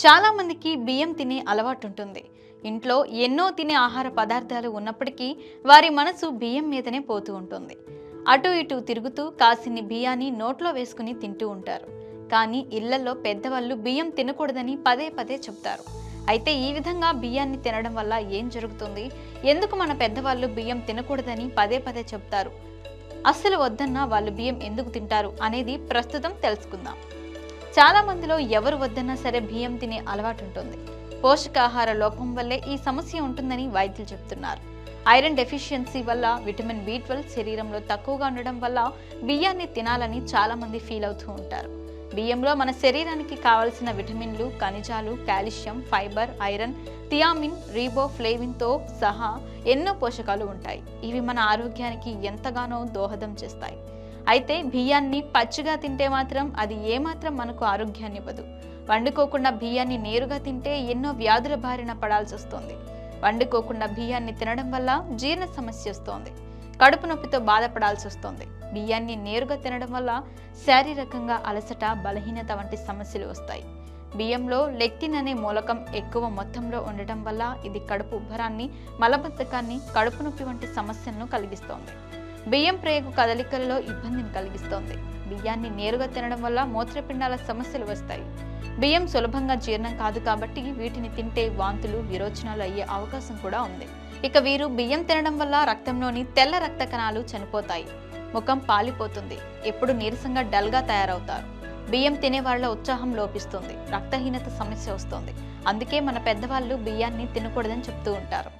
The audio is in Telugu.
చాలా మందికి బియ్యం తినే అలవాటు ఉంటుంది ఇంట్లో ఎన్నో తినే ఆహార పదార్థాలు ఉన్నప్పటికీ వారి మనసు బియ్యం మీదనే పోతూ ఉంటుంది. అటు ఇటు తిరుగుతూ కాసిని బియ్యాన్ని నోట్లో వేసుకుని తింటూ ఉంటారు. కానీ ఇళ్ళలో పెద్దవాళ్ళు బియ్యం తినకూడదని పదే పదే చెప్తారు. అయితే ఈ విధంగా బియ్యాన్ని తినడం వల్ల ఏం జరుగుతుంది? ఎందుకు మన పెద్దవాళ్ళు బియ్యం తినకూడదని పదే పదే చెప్తారు? అస్సలు వద్దన్నా వాళ్ళు బియ్యం ఎందుకు తింటారు అనేది ప్రస్తుతం తెలుసుకుందాం. చాలా మందిలో ఎవరు వద్దన్నా సరే బియ్యం తినే అలవాటు ఉంటుంది. పోషకాహార లోపం వల్లే ఈ సమస్య ఉంటుందని వైద్యులు చెబుతున్నారు ఐరన్ డెఫిషియన్సీ వల్ల విటమిన్ బి ట్వెల్వ్ శరీరంలో తక్కువగా ఉండడం వల్ల బియ్యాన్ని తినాలని చాలామంది ఫీల్ అవుతూ ఉంటారు. బియ్యంలో మన శరీరానికి కావలసిన విటమిన్లు ఖనిజాలు కాల్షియం ఫైబర్ ఐరన్ థియామిన్ రీబో ఫ్లేవిన్తో సహా ఎన్నో పోషకాలు ఉంటాయి. ఇవి మన ఆరోగ్యానికి ఎంతగానో దోహదం చేస్తాయి. అయితే బియ్యాన్ని పచ్చిగా తింటే మాత్రం అది ఏమాత్రం మనకు ఆరోగ్యాన్ని ఇవ్వదు. వండుకోకుండా బియ్యాన్ని నేరుగా తింటే ఎన్నో వ్యాధుల బారిన పడాల్సి వస్తుంది. వండుకోకుండా బియ్యాన్ని తినడం వల్ల జీర్ణ సమస్య వస్తోంది. కడుపు నొప్పితో బాధపడాల్సి వస్తుంది. బియ్యాన్ని నేరుగా తినడం వల్ల శారీరకంగా అలసట బలహీనత వంటి సమస్యలు వస్తాయి. బియ్యంలో లెక్టిన్ అనే మూలకం ఎక్కువ మొత్తంలో ఉండటం వల్ల ఇది కడుపు ఉబ్బరాన్ని మలబద్ధకాన్ని కడుపు నొప్పి వంటి సమస్యలను కలిగిస్తోంది. బియ్యం ప్రేగు కదలికలలో ఇబ్బందిని కలిగిస్తోంది. బియ్యాన్ని నేరుగా తినడం వల్ల మూత్రపిండాల సమస్యలు వస్తాయి. బియ్యం సులభంగా జీర్ణం కాదు కాబట్టి వీటిని తింటే వాంతులు విరోచనాలు అయ్యే అవకాశం కూడా ఉంది. ఇక వీరు బియ్యం తినడం వల్ల రక్తంలోని తెల్ల రక్త కణాలు చనిపోతాయి. ముఖం పాలిపోతుంది. ఎప్పుడు నీరసంగా డల్గా తయారవుతారు. బియ్యం తినే వాళ్ళ ఉత్సాహం లోపిస్తుంది. రక్తహీనత సమస్య వస్తుంది. అందుకే మన పెద్దవాళ్ళు బియ్యాన్ని తినకూడదని చెప్తూ ఉంటారు.